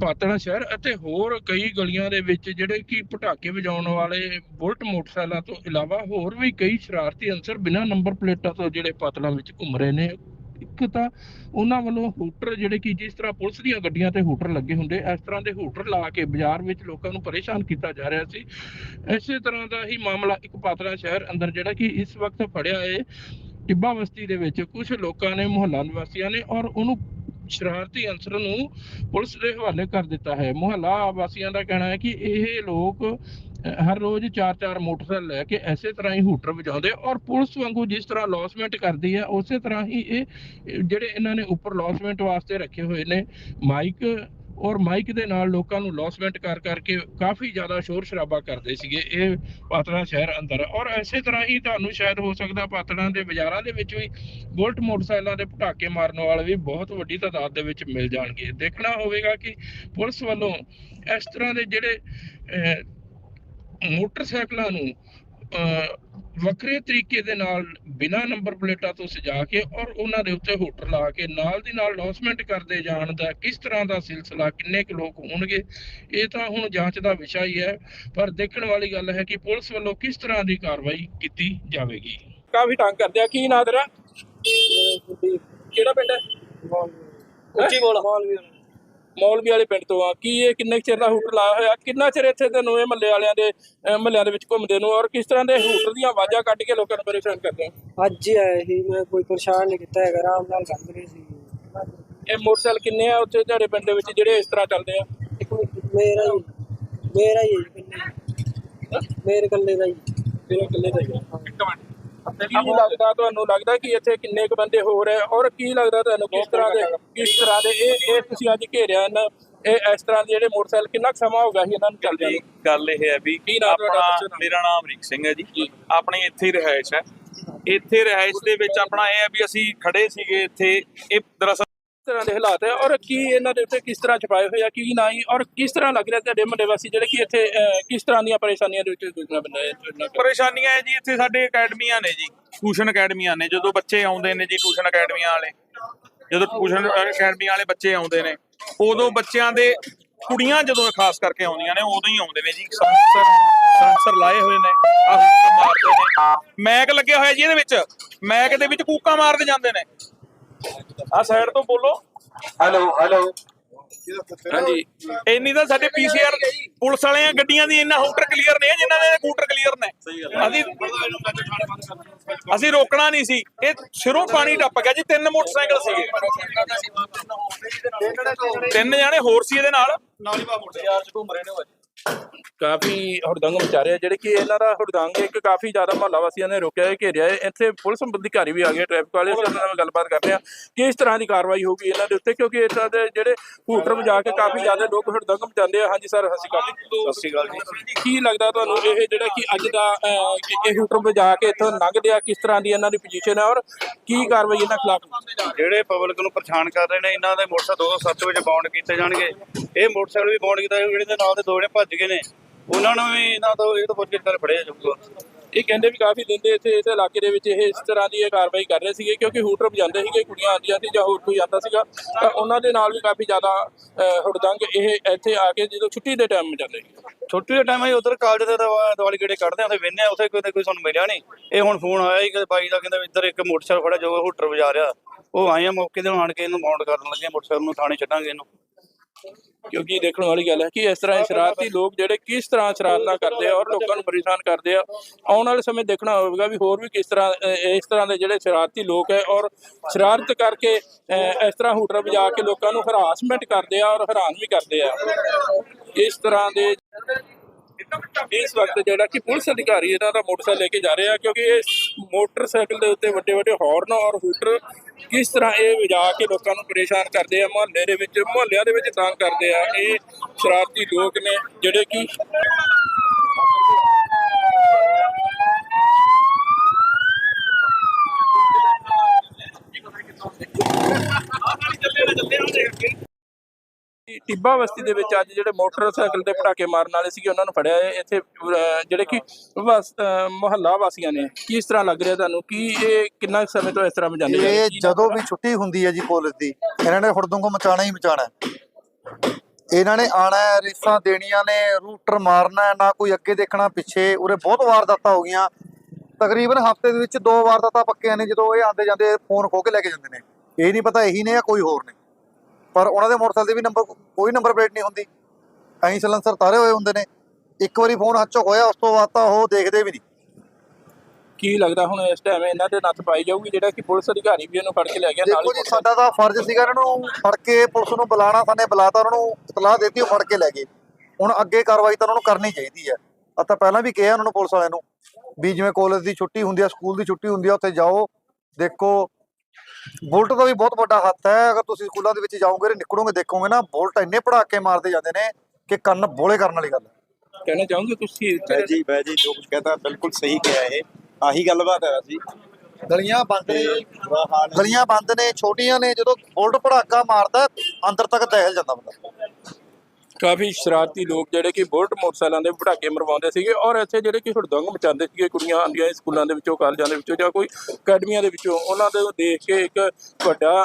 ਪਾਤੜਾ ਸ਼ਹਿਰ ਅਤੇ ਹੋਰ ਕਈ ਗਲੀਆਂ ਦੇ ਵਿੱਚ ਜਿਹੜੇ ਕਿ ਪਟਾਕੇ ਵਜਾਉਣ ਵਾਲੇ ਬੁਲਟ ਮੋਟਰਸਾਈਕਲਾਂ ਤੋਂ ਇਲਾਵਾ ਹੋਰ ਵੀ ਕਈ ਸ਼ਰਾਰਤੀ ਅੰਸਰ ਬਿਨਾਂ ਨੰਬਰ ਪਲੇਟਾਂ ਤੋਂ ਜਿਹੜੇ ਪਾਤੜਾਂ ਵਿੱਚ ਘੁੰਮ ਰਹੇ ਨੇ। ਇੱਕ ਤਾਂ ਉਹਨਾਂ ਵੱਲੋਂ ਹੂਟਰ ਜਿਹੜੇ ਕਿ ਜਿਸ ਤਰ੍ਹਾਂ ਪੁਲਿਸ ਦੀਆਂ ਗੱਡੀਆਂ ਤੇ ਹੂਟਰ ਲੱਗੇ ਹੁੰਦੇ, ਇਸ ਤਰ੍ਹਾਂ ਦੇ ਹੂਟਰ ਲਾ ਕੇ ਬਾਜ਼ਾਰ ਵਿੱਚ ਲੋਕਾਂ ਨੂੰ ਪਰੇਸ਼ਾਨ ਕੀਤਾ ਜਾ ਰਿਹਾ ਸੀ। ਇਸੇ ਤਰ੍ਹਾਂ ਦਾ ਹੀ ਮਾਮਲਾ ਇੱਕ ਪਾਤੜਾ ਸ਼ਹਿਰ ਅੰਦਰ ਜਿਹੜਾ ਕਿ ਇਸ ਵਕਤ ਫੜਿਆ ਹੈ ਟਿੱਬਾ ਬਸਤੀ ਦੇ ਵਿੱਚ ਕੁਝ ਲੋਕਾਂ ਨੇ ਮੁਹੱਲਾ ਨਿਵਾਸੀਆਂ ਨੇ ਔਰ ਉਹਨੂੰ ਸ਼ਰਾਰਤੀ ਅੰਸਰ ਨੂੰ ਪੁਲਿਸ ਦੇ ਹਵਾਲੇ ਕਰ ਦਿੱਤਾ ਹੈ। ਮੁਹੱਲਾ ਵਾਸੀਆਂ ਦਾ ਕਹਿਣਾ ਹੈ ਕਿ ਇਹ ਲੋਕ ਹਰ ਰੋਜ਼ ਚਾਰ ਚਾਰ ਮੋਟਰਸਾਈਕਲ ਲੈ ਕੇ ਐਸੇ ਤਰ੍ਹਾਂ ਹੀ ਹੂਟਰ ਵਜਾਉਂਦੇ ਔਰ ਪੁਲਿਸ ਵਾਂਗੂ ਜਿਸ ਤਰ੍ਹਾਂ ਲੌਸਮੈਂਟ ਕਰਦੀ ਹੈ, ਉਸੇ ਤਰ੍ਹਾਂ ਹੀ ਇਹ ਇਹ ਜਿਹੜੇ ਇਹਨਾਂ ਨੇ ਉੱਪਰ ਲੌਸਮੈਂਟ ਵਾਸਤੇ ਰੱਖੇ ਹੋਏ ਨੇ, ਮਾਈਕ ਔਰ ਮਾਈਕ ਦੇ ਨਾਲ ਲੋਕਾਂ ਨੂੰ ਲੌਸਮੈਂਟ ਕਰ ਕਰਕੇ ਕਾਫੀ ਜ਼ਿਆਦਾ ਸ਼ੋਰ ਸ਼ਰਾਬਾ ਕਰਦੇ ਸੀਗੇ ਇਹ ਪਾਤੜਾ ਸ਼ਹਿਰ ਅੰਦਰ। ਔਰ ਐਸੇ ਤਰ੍ਹਾਂ ਹੀ ਤੁਹਾਨੂੰ ਸ਼ਾਇਦ ਹੋ ਸਕਦਾ ਪਾਤੜਾ ਦੇ ਬਾਜ਼ਾਰਾਂ ਦੇ ਵਿੱਚ ਵੀ ਬੁਲਟ ਮੋਟਰਸਾਈਕਲਾਂ ਦੇ ਪਟਾਕੇ ਮਾਰਨ ਵਾਲੇ ਵੀ ਬਹੁਤ ਵੱਡੀ ਤਾਦਾਦ ਦੇ ਵਿੱਚ ਮਿਲ ਜਾਣਗੇ। ਦੇਖਣਾ ਹੋਵੇਗਾ ਕਿ ਪੁਲਿਸ ਵੱਲੋਂ ਇਸ ਤਰ੍ਹਾਂ ਦੇ ਜਿਹੜੇ ਅਹ, ਮੋਟਰਸਾਈਕਲਾਂ ਨੂੰ ਵੱਖਰੇ ਤਰੀਕੇ ਦੇ ਨਾਲ ਬਿਨਾਂ ਨੰਬਰ ਪਲੇਟਾਂ ਤੋਂ ਸਜਾ ਕੇ ਔਰ ਉਹਨਾਂ ਦੇ ਉੱਤੇ ਹੋਟਰ ਲਾ ਕੇ ਨਾਲ ਦੀ ਨਾਲ ਲੌਸਮੈਂਟ ਕਰਦੇ ਜਾਣ ਦਾ ਕਿਸ ਤਰ੍ਹਾਂ ਦਾ ਸਿਲਸਿਲਾ ਕਿੰਨੇ ਕੁ ਲੋਕ ਹੋਣਗੇ ਇਹ ਤਾਂ ਹੁਣ ਜਾਂਚ ਦਾ ਵਿਸ਼ਾ ਹੀ ਹੈ ਪਰ ਦੇਖਣ ਵਾਲੀ ਗੱਲ ਹੈ ਕਿ ਪੁਲਿਸ ਵੱਲੋਂ ਕਿਸ ਤਰ੍ਹਾਂ ਦੀ ਕਾਰਵਾਈ ਕੀਤੀ ਜਾਵੇਗੀ। ਕਾਫੀ ਤੰਗ ਕਰਦੇ ਆ ਕੀ ਨਾਂ ਤੇਰਾ? ਕਿਹੜਾ ਪਿੰਡ ਹੈ? ਉੱਚੀ ਬੋਲ ਮੌਲਵੀ ਵਾਲੇ ਪਿੰਡ ਤੋਂ ਆ। ਕੀ ਇਹ ਕਿੰਨੇ ਕੁ ਚਿਰ ਦਾ ਹੂਟਰ ਲਾਇਆ ਹੋਇਆ? ਕਿੰਨਾ ਚਿਰ ਇੱਥੇ ਤੈਨੂੰ ਇਹ ਮੱਲੇ ਵਾਲਿਆਂ ਦੇ ਮੱਲਿਆਂ ਦੇ ਵਿੱਚ ਘੁੰਮਦੇ ਨੂੰ? ਔਰ ਕਿਸ ਤਰ੍ਹਾਂ ਦੇ ਹੂਟਰ ਦੀਆਂ ਆਵਾਜ਼ਾਂ ਕੱਢ ਕੇ ਲੋਕਾਂ ਨੂੰ ਪਰੇਸ਼ਾਨ ਕਰਦੇ ਆ ਅੱਜ ਹੀ ਆਏ ਸੀ ਮੈਂ ਕੋਈ ਪਰੇਸ਼ਾਨ ਨਹੀਂ ਕੀਤਾ ਹੈਗਾ ਆਰਾਮ ਨਾਲ ਲੰਘ ਰਹੇ ਸੀ। ਇਹ ਮੋਟਰਸਾਈਕਲ ਕਿੰਨੇ ਆ ਉੱਥੇ ਤੁਹਾਡੇ ਪਿੰਡ ਦੇ ਵਿੱਚ ਜਿਹੜੇ ਇਸ ਤਰ੍ਹਾਂ ਚੱਲਦੇ ਆ? ਇੱਕ ਮਿੰਟ, ਮੇਰਾ ਹੀ ਮੇਰਾ ਹੀ ਹੈ ਜੀ ਇਕੱਲੇ ਮੇਰੇ ਇਕੱਲੇ ਦਾ ਹੀ। ਤੇਰੇ ਇਕੱਲੇ ਦਾ ਹੀ ਆ। ਇੱਕ ਮਿੰਟ। ਕੀ ਲੱਗਦਾ ਤੁਹਾਨੂੰ ਲੱਗਦਾ ਕਿ ਇੱਥੇ ਕਿੰਨੇ ਕੁ ਬੰਦੇ ਹੋ? ਰਹੇ ਔਰ ਕੀ ਲੱਗਦਾ ਤੁਹਾਨੂੰ ਕਿਸ ਤਰ੍ਹਾਂ ਦੇ ਕਿਸ ਤਰ੍ਹਾਂ ਦੇ ਇਹ ਇਹ ਤੁਸੀਂ ਅੱਜ ਘੇਰਿਆ ਨਾ ਇਹ ਇਸ ਤਰ੍ਹਾਂ ਦੇ ਜਿਹੜੇ ਮੋਟਰਸਾਈਕਲ ਕਿੰਨਾ ਕੁ ਸਮਾਂ ਹੋ ਗਿਆ ਸੀ ਇਹਨਾਂ ਨੂੰ ਚੱਲਦਿਆਂ ਨੂੰ? ਗੱਲ ਇਹ ਹੈ ਵੀ? ਆਪਣਾ। ਮੇਰਾ ਨਾਮ ਅਮਰੀਕ ਸਿੰਘ ਹੈ ਜੀ। ਆਪਣੀ ਇੱਥੇ ਹੀ ਰਿਹਾਇਸ਼ ਹੈ। ਇੱਥੇ ਰਿਹਾਇਸ਼ ਦੇ ਵਿੱਚ ਆਪਣਾ ਇਹ ਹੈ ਵੀ ਅਸੀਂ ਖੜੇ ਸੀਗੇ ਇੱਥੇ। ਇਹ ਦਰਅਸਲ ਤਰ੍ਹਾਂ ਦੇ ਹਾਲਾਤ ਹੈ ਔਰ ਕੀ ਇਹਨਾਂ ਦੇ ਉੱਤੇ ਕਿਸ ਤਰ੍ਹਾਂ ਛਪਾਏ ਹੋਏ ਆ ਕੀ ਨਹੀਂ ਔਰ ਕਿਸ ਤਰ੍ਹਾਂ ਲੱਗ ਰਿਹਾ ਤੁਹਾਡੇ ਮੁੰਡੇ ਵਾਸੀ ਜਿਹੜੇ ਕਿ ਇੱਥੇ ਅਹ, ਕਿਸ ਤਰ੍ਹਾਂ ਦੀਆਂ ਪਰੇਸ਼ਾਨੀਆਂ ਦੇ ਵਿੱਚ ਗੁਜ਼ਰਨਾ ਪੈਂਦਾ ਹੈ ਇਹਨਾਂ ਨੂੰ? ਪਰੇਸ਼ਾਨੀਆਂ ਹੈ ਜੀ ਇੱਥੇ ਸਾਡੇ ਅਕੈਡਮੀਆਂ ਨੇ ਜੀ ਟਿਊਸ਼ਨ ਅਕੈਡਮੀਆਂ ਨੇ ਜਦੋਂ ਬੱਚੇ ਆਉਂਦੇ ਨੇ ਜੀ ਟਿਊਸ਼ਨ ਅਕੈਡਮੀਆਂ ਵਾਲੇ ਜਦੋਂ ਟਿਊਸ਼ਨ ਅਕੈਡਮੀਆਂ ਵਾਲੇ ਬੱਚੇ ਆਉਂਦੇ ਨੇ ਉਦੋਂ ਬੱਚਿਆਂ ਦੇ ਕੁੜੀਆਂ ਜਦੋਂ ਖਾਸ ਕਰਕੇ ਆਉਂਦੀਆਂ ਨੇ ਉਦੋਂ ਹੀ ਆਉਂਦੇ ਨੇ ਜੀ ਸੈਂਸਰ ਸੈਂਸਰ ਲਾਏ ਹੋਏ ਨੇ ਆਹ ਮਾਰਦੇ ਨੇ ਮੈਕ ਲੱਗਿਆ ਹੋਇਆ ਜੀ ਇਹਦੇ ਵਿੱਚ ਮੈਕ ਦੇ ਵਿੱਚ ਕੂਕਾਂ ਮਾਰਦੇ ਜਾਂਦੇ ਨੇ ਆ ਸਾਈਡ ਤੋਂ ਬੋਲੋ। ਹੈਲੋ ਹੈਲੋ ਹਾਂਜੀ। ਇੰਨੀ ਤਾਂ ਸਾਡੇ ਪੀਸੀਆਰ ਪੁਲਿਸ ਵਾਲਿਆਂ ਗੱਡੀਆਂ ਦੀ ਇੰਨਾ ਹੂਟਰ ਕਲੀਅਰ ਨੇ ਜਿਨ੍ਹਾਂ ਦੇ ਹੂਟਰ ਕਲੀਅਰ ਨੇ। ਅਸੀਂ ਅਸੀਂ ਰੋਕਣਾ ਨਹੀਂ ਸੀ। ਇਹ ਸਿਰੋਂ ਪਾਣੀ ਟੱਪ ਗਿਆ ਜੀ ਤਿੰਨ ਮੋਟਰਸਾਈਕਲ ਸੀਗੇ। ਤਿੰਨ ਜਾਣੇ ਹੋਰ ਸੀ ਇਹਦੇ ਨਾਲ। ਕਾਫੀ ਹੁੜਦੰਗ ਮਚਾ ਰਿਹਾ ਜਿਹੜੇ ਕਿ ਇਹਨਾਂ ਦਾ ਹੁੜਦੰਗ ਇੱਕ ਕਾਫੀ ਜ਼ਿਆਦਾ ਮਹੱਲਾ ਵਾਸੀਆਂ ਨੇ ਰੋਕਿਆ ਹੈ ਘੇਰਿਆ ਹੈ। ਇੱਥੇ ਪੁਲਿਸ ਅਧਿਕਾਰੀ ਵੀ ਆ ਗਏ ਟ੍ਰੈਫਿਕ ਵਾਲੇ ਉਹਨਾਂ ਨਾਲ ਗੱਲਬਾਤ ਕਰਦੇ ਹਾਂ ਕਿ ਇਸ ਤਰ੍ਹਾਂ ਦੀ ਕਾਰਵਾਈ ਹੋਊਗੀ ਇਹਨਾਂ ਦੇ ਉੱਤੇ ਕਿਉਂਕਿ ਇਹਨਾਂ ਦੇ ਜਿਹੜੇ ਹੂਟਰ ਵਜਾ ਕੇ ਕਾਫੀ ਜ਼ਿਆਦਾ ਲੋਕ ਹੁੜਦੰਗ ਮਚਾਉਂਦੇ ਆ। ਹਾਂਜੀ ਸਰ ਸਤਿ ਸ਼੍ਰੀ ਅਕਾਲ ਜੀ। ਕੀ ਲੱਗਦਾ ਤੁਹਾਨੂੰ ਇਹ ਜਿਹੜਾ ਕਿ ਅੱਜ ਦਾ ਇਹ ਹੂਟਰ ਵਜਾ ਕੇ ਇੱਥੋਂ ਲੰਘਦੇ ਆ ਕਿਸ ਤਰ੍ਹਾਂ ਦੀ ਇਹਨਾਂ ਦੀ ਪੋਜੀਸ਼ਨ ਹੈ ਔਰ ਕੀ ਕਾਰਵਾਈ ਇਹਨਾਂ ਖਿਲਾਫ ਜਿਹੜੇ ਪਬਲਿਕ ਨੂੰ ਪਰੇਸ਼ਾਨ ਕਰ ਰਹੇ ਨੇ ਇਹਨਾਂ ਦੇ ਮੋਟਰਸਾਈਕਲ 207 ਵਿੱਚ ਬਾਉਂਡ ਕੀਤੇ ਜਾਣਗੇ। ਇਹ ਮੋਟਰਸਾਈਕਲ ਵੀ ਬਾਉਂਡ ਕੀਤਾ ਜਿਹੜੇ ਦੇ ਨਾਲ ਦੇ ਦੋ ਜਣੇ ਭੱਜ ਗਏ ਨੇ। ਉਹਨਾਂ ਨੂੰ ਵੀ ਇਹਨਾਂ ਤੋਂ ਇਹ ਤੋਂ ਪੁੱਛ ਕਰ ਫੜਿਆ ਜਾਊਗਾ ਇਹ ਕਹਿੰਦੇ ਵੀ ਕਾਫੀ ਦਿਨ ਦੇ ਇੱਥੇ ਇਸ ਇਲਾਕੇ ਦੇ ਵਿੱਚ ਇਹ ਇਸ ਤਰ੍ਹਾਂ ਦੀ ਇਹ ਕਾਰਵਾਈ ਕਰ ਰਹੇ ਸੀਗੇ ਕਿਉਂਕਿ ਹੂਟਰ ਵਜਾਉਂਦੇ ਸੀਗੇ ਕੁੜੀਆਂ ਆਉਂਦੀਆਂ ਸੀ ਜਾਂ ਹੋਰ ਕੋਈ ਆਉਂਦਾ ਸੀਗਾ। ਤਾਂ ਉਹਨਾਂ ਦੇ ਨਾਲ ਵੀ ਕਾਫੀ ਜ਼ਿਆਦਾ ਹੁੜਦੰਗ ਇਹ ਇੱਥੇ ਆ ਕੇ ਜਦੋਂ ਛੁੱਟੀ ਦੇ ਟਾਈਮ ਜਾਂਦੇ ਸੀ ਛੁੱਟੀ ਦੇ ਟਾਈਮ ਅਸੀਂ ਉਧਰ ਕਾਲਜ ਦੇ ਦਵਾ- ਦਿਵਾਲੀ ਗੇੜੇ ਕੱਢਦੇ ਆ ਉੱਥੇ ਵਿੰਨੇ ਆ ਉੱਥੇ ਕੋਈ ਕੋਈ ਸਾਨੂੰ ਮਿਲਿਆ ਨਹੀਂ ਇਹ ਹੁਣ ਫੋਨ ਆਇਆ ਸੀ ਕਿ ਬਾਈ ਦਾ ਕਹਿੰਦਾ ਇੱਧਰ ਇੱਕ ਮੋਟਰਸਾਈਕਲ ਫੜਿਆ ਜਾਊਗਾ ਹੂਟਰ ਵਜਾ ਰਿਹਾ। ਉਹ ਆਏ ਆ ਮੌਕੇ ਤੇ ਆਣ ਕੇ ਇਹਨੂੰ ਬਾਉਂਡ ਕਰਨ ਲੱਗੇ ਮੋਟਰਸਾਈਕਲ ਨੂੰ ਥਾਣੇ ਛੱਡਾਂਗੇ ਇਹਨੂੰ। ਕਿਉਂਕਿ ਦੇਖਣ ਵਾਲੀ ਗੱਲ ਹੈ ਕਿ ਇਸ ਤਰ੍ਹਾਂ ਸ਼ਰਾਰਤੀ ਲੋਕ ਜਿਹੜੇ ਕਿਸ ਤਰ੍ਹਾਂ ਸ਼ਰਾਰਤਾਂ ਕਰਦੇ ਆ ਔਰ ਲੋਕਾਂ ਨੂੰ ਪਰੇਸ਼ਾਨ ਕਰਦੇ ਆ, ਆਉਣ ਵਾਲੇ ਸਮੇਂ ਦੇਖਣਾ ਹੋਵੇਗਾ ਵੀ ਹੋਰ ਵੀ ਕਿਸ ਤਰ੍ਹਾਂ ਇਸ ਤਰ੍ਹਾਂ ਦੇ ਜਿਹੜੇ ਸ਼ਰਾਰਤੀ ਲੋਕ ਹੈ ਔਰ ਸ਼ਰਾਰਤ ਕਰਕੇ ਇਸ ਤਰ੍ਹਾਂ ਹੂਟਰ ਵਜਾ ਕੇ ਲੋਕਾਂ ਨੂੰ ਹਰਾਸਮੈਂਟ ਕਰਦੇ ਆ ਔਰ ਹੈਰਾਨ ਵੀ ਕਰਦੇ ਆ। ਇਸ ਤਰ੍ਹਾਂ ਦੇ ਇਸ ਵਕਤ ਜਿਹੜਾ ਕਿ ਪੁਲਿਸ ਅਧਿਕਾਰੀ ਇਹਨਾਂ ਦਾ ਮੋਟਰਸਾਈਕਲ ਲੈ ਕੇ ਜਾ ਰਹੇ ਆ ਕਿਉਂਕਿ ਇਹ ਮੋਟਰਸਾਈਕਲ ਦੇ ਉੱਤੇ ਵੱਡੇ ਵੱਡੇ ਹਾਰਨ ਔਰ ਹੂਟਰ ਕਿਸ ਤਰ੍ਹਾਂ ਇਹ ਵਜਾ ਕੇ ਲੋਕਾਂ ਨੂੰ ਪਰੇਸ਼ਾਨ ਕਰਦੇ ਆ? ਮੁਹੱਲੇ ਦੇ ਵਿੱਚ, ਮੁਹੱਲਿਆਂ ਦੇ ਵਿੱਚ ਤੰਗ ਕਰਦੇ ਆ। ਇਹ ਸ਼ਰਾਰਤੀ ਲੋਕ ਨੇ ਜਿਹੜੇ ਕਿ ਟਿੱਬਾ ਬਸਤੀ ਦੇ ਵਿੱਚ ਅੱਜ ਜਿਹੜੇ ਮੋਟਰਸਾਈਕਲ ਤੇ ਪਟਾਕੇ ਮਾਰਨ ਵਾਲੇ ਸੀਗੇ ਉਹਨਾਂ ਨੂੰ ਫੜਿਆ ਹੈ ਇੱਥੇ ਜਿਹੜੇ ਕਿ ਮੁਹੱਲਾ ਵਾਸੀਆਂ ਨੇ ਕਿਸ ਤਰ੍ਹਾਂ ਲੱਗ ਰਿਹਾ ਤੁਹਾਨੂੰ? ਕੀ ਇਹ ਕਿੰਨਾ ਸਮੇਂ ਤੋਂ ਇਸ ਤਰ੍ਹਾਂ ਵਜਾਉਂਦੇ ਇਹ ਜਦੋਂ ਵੀ ਛੁੱਟੀ ਹੁੰਦੀ ਹੈ ਜੀ ਪੁਲਿਸ ਦੀ ਇਹਨਾਂ ਨੇ ਹੁੜਦੰਗ ਮਚਾਣਾ ਹੀ ਮਚਾਣਾ। ਇਹਨਾਂ ਨੇ ਆਣਾ ਰੇਸਾਂ ਦੇਣੀਆਂ ਨੇ ਰੂਟਰ ਮਾਰਨਾ ਨਾ ਕੋਈ ਅੱਗੇ ਦੇਖਣਾ ਪਿੱਛੇ। ਉਰੇ ਬਹੁਤ ਵਾਰਦਾਤਾਂ ਹੋ ਗਈਆਂ। ਤਕਰੀਬਨ ਹਫ਼ਤੇ ਦੇ ਵਿੱਚ ਦੋ ਵਾਰਦਾਤਾਂ ਪੱਕੀਆਂ ਨੇ ਜਦੋਂ ਇਹ ਆਂਦੇ ਜਾਂਦੇ ਫੋਨ ਖੋ ਕੇ ਲੈ ਕੇ ਜਾਂਦੇ ਨੇ। ਇਹ ਨਹੀਂ ਪਤਾ ਇਹੀ ਨੇ ਜਾਂ ਕੋਈ ਹੋਰ ਨੇ। ਪਰ ਉਹਨਾਂ ਦੇ ਮੋਟਰਸਾਈਕਲ ਦੇ ਵੀ ਨੰਬਰ ਕੋਈ ਨੰਬਰ ਪਲੇਟ ਨਹੀਂ ਹੁੰਦੀ। ਐਂ ਸਲੈਂਸਰ ਤਾਰੇ ਹੋਏ ਹੁੰਦੇ ਨੇ। ਇੱਕ ਵਾਰੀ ਫੋਨ ਹੱਥੋਂ ਹੋਇਆ ਉਸ ਤੋਂ ਬਾਅਦ ਤਾਂ ਉਹ ਦੇਖਦੇ ਵੀ ਨਹੀਂ। ਕੀ ਲੱਗਦਾ ਹੁਣ ਇਸ ਟਾਈਮ ਇਹਨਾਂ ਦੇ ਨੱਥ ਪਾਈ ਜਾਊਗੀ ਜਿਹੜਾ ਕਿ ਪੁਲਿਸ ਅਧਿਕਾਰੀ ਵੀ ਇਹਨੂੰ ਫੜ ਕੇ ਲੈ ਗਿਆ ਨਾਲ ਦੇਖੋ ਜੀ ਸਾਡਾ ਤਾਂ ਫਰਜ਼ ਸੀਗਾ ਇਹਨਾਂ ਨੂੰ ਫੜ ਕੇ ਪੁਲਿਸ ਨੂੰ ਬੁਲਾਣਾ ਸਾਨੇ ਬੁਲਾਤਾ ਉਹਨਾਂ ਨੂੰ ਇਤਲਾਹ ਦਿੱਤੀ ਉਹ ਫੜ ਕੇ ਲੈ ਗਏ। ਹੁਣ ਅੱਗੇ ਕਾਰਵਾਈ ਤਾਂ ਉਹਨਾਂ ਨੂੰ ਕਰਨੀ ਚਾਹੀਦੀ ਹੈ। ਆ ਤਾਂ ਪਹਿਲਾਂ ਵੀ ਕਿਹਾ ਉਹਨਾਂ ਨੂੰ ਪੁਲਿਸ ਵਾਲਿਆਂ ਨੂੰ ਵੀ ਜਿਵੇਂ ਕਾਲਜ ਦੀ ਛੁੱਟੀ ਹੁੰਦੀ ਆ ਸਕੂਲ ਦੀ ਛੁੱਟੀ ਹੁੰਦੀ ਆ ਉੱਥੇ ਜਾਓ ਦੇਖੋ ਬੁਲਟ ਦਾ ਵੀ ਬਹੁਤ ਵੱਡਾ ਹੱਥ ਹੈ। ਅਗਰ ਤੁਸੀਂ ਸਕੂਲਾਂ ਦੇ ਵਿੱਚ ਜਾਓਗੇ ਨਿਕਲੋਗੇ ਦੇਖੋਗੇ ਨਾ ਬੁਲਟ ਇੰਨੇ ਪੜਾਕੇ ਮਾਰਦੇ ਜਾਂਦੇ ਨੇ ਕਿ ਕੰਨ ਬੋਲੇ ਕਰਨ ਵਾਲੀ ਗੱਲ ਹੈ। ਕਹਿਣਾ ਚਾਹੋਗੇ ਤੁਸੀਂ ਬੈ ਜੀ ਬੈ ਜੀ ਜੋ ਕੁਝ ਕਹਤਾ ਬਿਲਕੁਲ ਸਹੀ ਕਿਹਾ ਇਹ। ਆਹੀ ਗੱਲਬਾਤ ਹੈ ਵੈਸੇ ਗਲੀਆਂ ਬੰਦ ਨੇ। ਗਲੀਆਂ ਬੰਦ ਨੇ ਛੋਟੀਆਂ ਨੇ ਜਦੋਂ ਬੁਲਟ ਪੜਾਕਾ ਮਾਰਦਾ ਅੰਦਰ ਤੱਕ ਦਹਿਲ ਜਾਂਦਾ ਬੰਦਾ। ਕਾਫੀ ਸ਼ਰਾਰਤੀ ਲੋਕ ਜਿਹੜੇ ਕਿ ਬੁਲਟ ਮੋਟਰਸਾਈਕਲਾਂ ਦੇ ਪਟਾਕੇ ਮਰਵਾਉਂਦੇ ਸੀਗੇ ਔਰ ਇੱਥੇ ਜਿਹੜੇ ਕਿ ਹੁੜਦੰਗ ਮਚਾਉਂਦੇ ਸੀਗੇ, ਕੁੜੀਆਂ ਆਉਂਦੀਆਂ ਸਕੂਲਾਂ ਦੇ ਵਿੱਚੋਂ, ਕਾਲਜਾਂ ਦੇ ਵਿੱਚੋਂ ਜਾਂ ਕੋਈ ਅਕੈਡਮੀਆਂ ਦੇ ਵਿੱਚੋਂ, ਉਹਨਾਂ ਦੇ ਦੇਖ ਕੇ ਇੱਕ ਵੱਡਾ